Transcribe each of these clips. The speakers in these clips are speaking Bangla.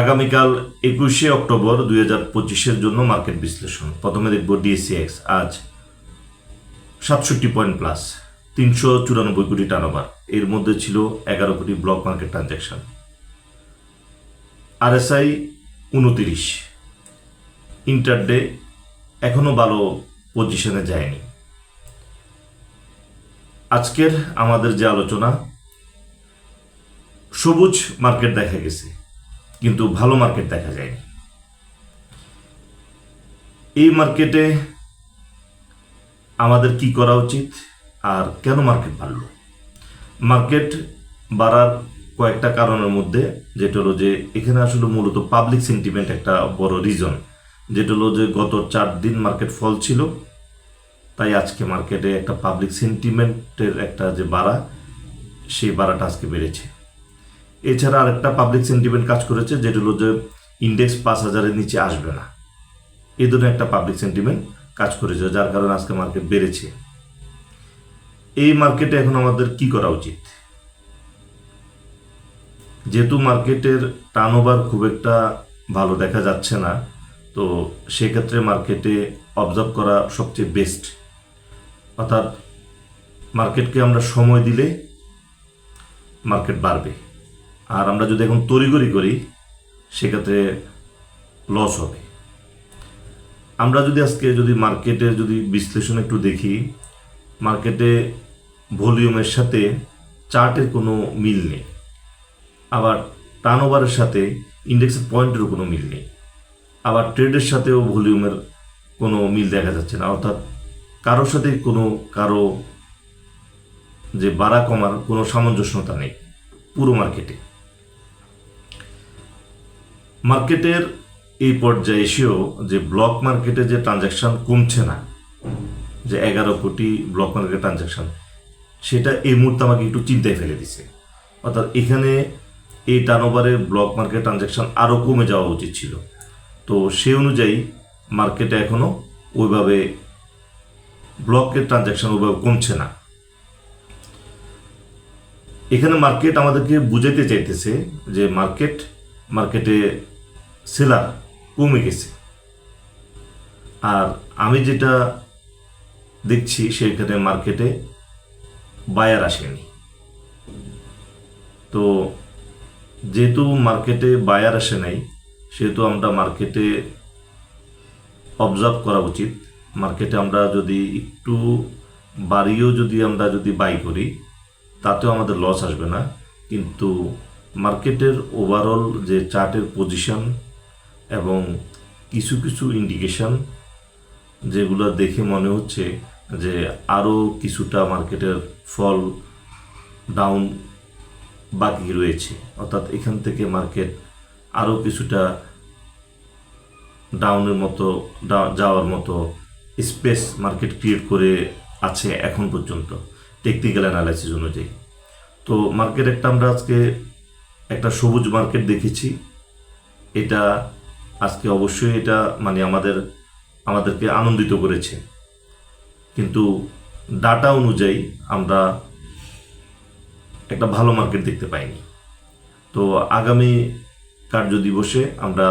আগামীকাল একুশে অক্টোবর দুই হাজার পঁচিশের জন্য মার্কেট বিশ্লেষণ। প্রথমে দেখব ডিএসিএক্স আজ সাতষট্টি পয়েন্ট প্লাস, তিনশো চুরানব্বই কোটি টার্নওভার। এর মধ্যে ছিল এগারো কোটি ব্লক মার্কেট ট্রানজ্যাকশন। আরএসআই উনতিরিশ। ইন্টারডে এখনও ভালো পজিশনে যায়নি। আজকের আমাদের যে আলোচনা, সবুজ মার্কেট দেখা গেছে। কিন্তু ভালো মার্কেট দেখা যায় এই মার্কেটে আমাদের কি করা উচিত আর কেন মার্কেট বাড়ল? মার্কেট বাড়ার কয়েকটা কারণের মধ্যে, যেটা হলো যে এখানে আসলে মূলত পাবলিক সেন্টিমেন্ট একটা বড় রিজন যেটা হলো যে গত চার দিন মার্কেট ফল ছিল, তাই আজকে মার্কেটে একটা পাবলিক সেন্টিমেন্টের একটা যে বাড়া, সেই বাড়াটা আজকে বেড়েছে। এছাড়া আরেকটা পাবলিক সেন্টিমেন্ট কাজ করেছে, যেটা হলো যে ইন্ডেক্স পাঁচ হাজারের নিচে আসবে না। এই ধরনের একটা পাবলিক সেন্টিমেন্ট কাজ করেছে, যার কারণে আজকে মার্কেট বেড়েছে। এই মার্কেটে এখন আমাদের কি করা উচিত? যেহেতু মার্কেটের টার্নওভার খুব একটা ভালো দেখা যাচ্ছে না, তো সেক্ষেত্রে মার্কেটে অবজার্ভ করা সবচেয়ে বেস্ট অর্থাৎ মার্কেটকে আমরা সময় দিলে মার্কেট বাড়বে। আর আমরা যদি এখন তড়িগড়ি করি, সেক্ষেত্রে লস হবে। আমরা যদি আজকে যদি মার্কেটে যদি বিশ্লেষণ একটু দেখি মার্কেটে ভলিউমের সাথে চার্টের কোনো মিল নেই। আবার টার্নওভারের সাথে ইন্ডেক্সের পয়েন্টেরও কোনো মিল নেই। আবার ট্রেডের সাথেও ভলিউমের কোনো মিল দেখা যাচ্ছে না। অর্থাৎ কারোর সাথে কোনো, কারও যে বাড়া কমার কোনো সামঞ্জস্যতা নেই পুরো মার্কেটে মার্কেটের এই পর্যায়ে এসেও যে ব্লক মার্কেটে যে ট্রানজ্যাকশন কমছে না, যে এগারো কোটি ব্লক মার্কেট ট্রানজ্যাকশন সেটা এই মুহূর্তে আমাকে একটু চিন্তায় ফেলে দিছে। অর্থাৎ এখানে এই টার্নওভারে ব্লক মার্কেট ট্রানজ্যাকশন আরও কমে যাওয়া উচিত ছিল। তো সে অনুযায়ী মার্কেটে এখনও ওইভাবে ব্লকের ট্রানজ্যাকশন ওইভাবে কমছে না। এখানে মার্কেট আমাদেরকে বুঝাইতে চাইতেছে যে মার্কেট, মার্কেটে সেলার কমে গেছে। আর আমি যেটা দেখছি সেখানে মার্কেটে বায়ার আসেনি। তো যেহেতু মার্কেটে বায়ার আসে নাই, সেহেতু আমরা মার্কেটে অবজার্ভ করা উচিত। মার্কেটে আমরা যদি একটু বাড়িও যদি আমরা যদি বাই করি, তাতেও আমাদের লস আসবে না। কিন্তু মার্কেটের ওভারঅল যে চার্টের পজিশন এবং কিছু কিছু ইন্ডিকেশন যেগুলো দেখে মনে হচ্ছে যে আরও কিছুটা মার্কেটের ফল ডাউন বাকি রয়েছে। অর্থাৎ এখান থেকে মার্কেট আরও কিছুটা ডাউনের মতো যাওয়ার মতো স্পেস মার্কেট ক্রিয়েট করে আছে এখন পর্যন্ত টেকনিক্যাল অ্যানালাইসিস অনুযায়ী। তো মার্কেট একটা আমরা আজকে একটা সবুজ মার্কেট দেখেছি। এটা আজকে অবশ্যই এটা মানে আমাদের, আমাদেরকে আনন্দিত করেছে। কিন্তু ডাটা অনুযায়ী আমরা একটা ভালো মার্কেট দেখতে পাইনি। তো আগামী কার্য দিবসে আমরা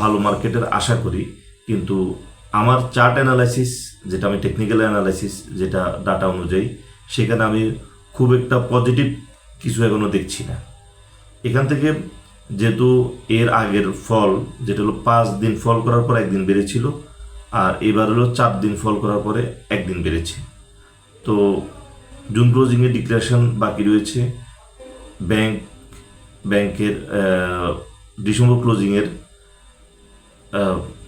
ভালো মার্কেটের আশা করি, কিন্তু আমার চার্ট অ্যানালাইসিস যেটা আমি টেকনিক্যাল অ্যানালাইসিস যেটা ডাটা অনুযায়ী, সেখানে আমি খুব একটা পজিটিভ কিছু এখনও দেখছি না। এখান থেকে যেহেতু এর আগের ফল, যেটা হলো পাঁচ দিন ফল করার পর একদিন বেড়েছিল, আর এবার হলো চার দিন ফল করার পরে একদিন বেড়েছে। তো জুন ক্লোজিংয়ের ডিক্লারেশন বাকি রয়েছে। ব্যাংক, ব্যাংকের ডিসেম্বর ক্লোজিংয়ের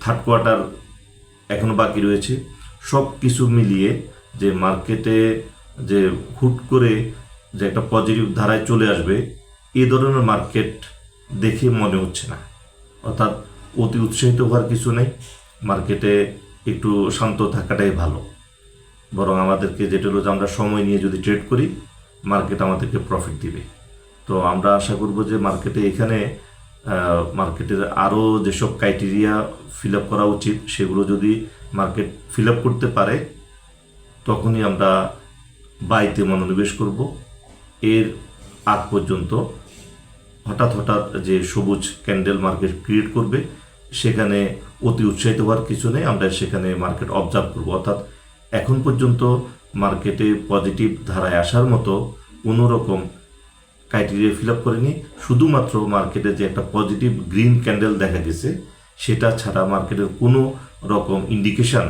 থার্ড কোয়ার্টার এখনও বাকি রয়েছে। সব কিছু মিলিয়ে যে মার্কেটে যে হুট করে যে একটা পজিটিভ ধারায় চলে আসবে, এ ধরনের মার্কেট দেখে মনে হচ্ছে না। অর্থাৎ অতি উৎসাহিত হওয়ার কিছু নেই। মার্কেটে একটু শান্ত থাকাটাই ভালো। বরং আমাদেরকে যেটা হলো যে আমরা সময় নিয়ে যদি ট্রেড করি মার্কেট আমাদেরকে প্রফিট দিবে। তো আমরা আশা করব যে মার্কেটে এখানে মার্কেটের আরও যেসব ক্রাইটেরিয়া ফিল আপ করা উচিত, সেগুলো যদি মার্কেট ফিল আপ করতে পারে, তখনই আমরা বাইতে মনোনিবেশ করব। এর আগ পর্যন্ত হঠাৎ হঠাৎ যে সবুজ ক্যান্ডেল মার্কেট ক্রিয়েট করবে, সেখানে অতি উৎসাহিত হওয়ার কিছু নেই, আমরা সেখানে মার্কেট অবজার্ভ করব। অর্থাৎ এখন পর্যন্ত মার্কেটে পজিটিভ ধারায় আসার মতো কোনো রকম ক্রাইটেরিয়া ফিল আপ করেনি। শুধুমাত্র মার্কেটে যে একটা পজিটিভ গ্রিন ক্যান্ডেল দেখা গেছে, সেটা ছাড়া মার্কেটের কোনো রকম ইন্ডিকেশন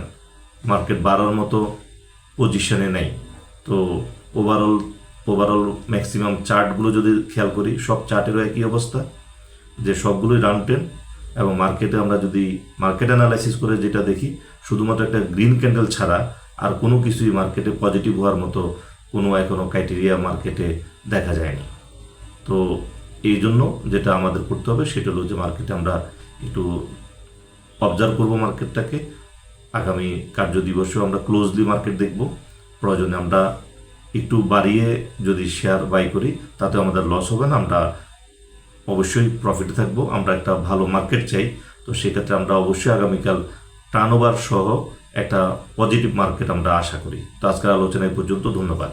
মার্কেট বাড়ার মতো পজিশনে নেই। তো ওভারঅল ওভারঅল ম্যাক্সিমাম চার্টগুলো যদি খেয়াল করি, সব চার্টেরও একই অবস্থা, যে সবগুলোই রাউন্ড টেন এবং মার্কেটে আমরা যদি মার্কেট অ্যানালাইসিস করে যেটা দেখি, শুধুমাত্র একটা গ্রিন ক্যান্ডেল ছাড়া আর কোনো কিছুই মার্কেটে পজিটিভ হওয়ার মতো কোনো এখনও ক্রাইটেরিয়া মার্কেটে দেখা যায়নি। তো এই জন্য যেটা আমাদের করতে হবে সেটা হলো যে মার্কেটে আমরা একটু অবজার্ভ করব মার্কেটটাকে আগামী কার্য দিবসেও আমরা ক্লোজলি মার্কেট দেখব। প্রয়োজনে আমরা একটু বাড়িয়ে যদি শেয়ার বাই করি, তাতে আমাদের লস হবে না। আমরা অবশ্যই প্রফিটে থাকব। আমরা একটা ভালো মার্কেট চাই। তো সেক্ষেত্রে আমরা অবশ্যই আগামীকাল টার্নওভার সহ একটা পজিটিভ মার্কেট আমরা আশা করি। তো আজকের আলোচনা পর্যন্ত। ধন্যবাদ।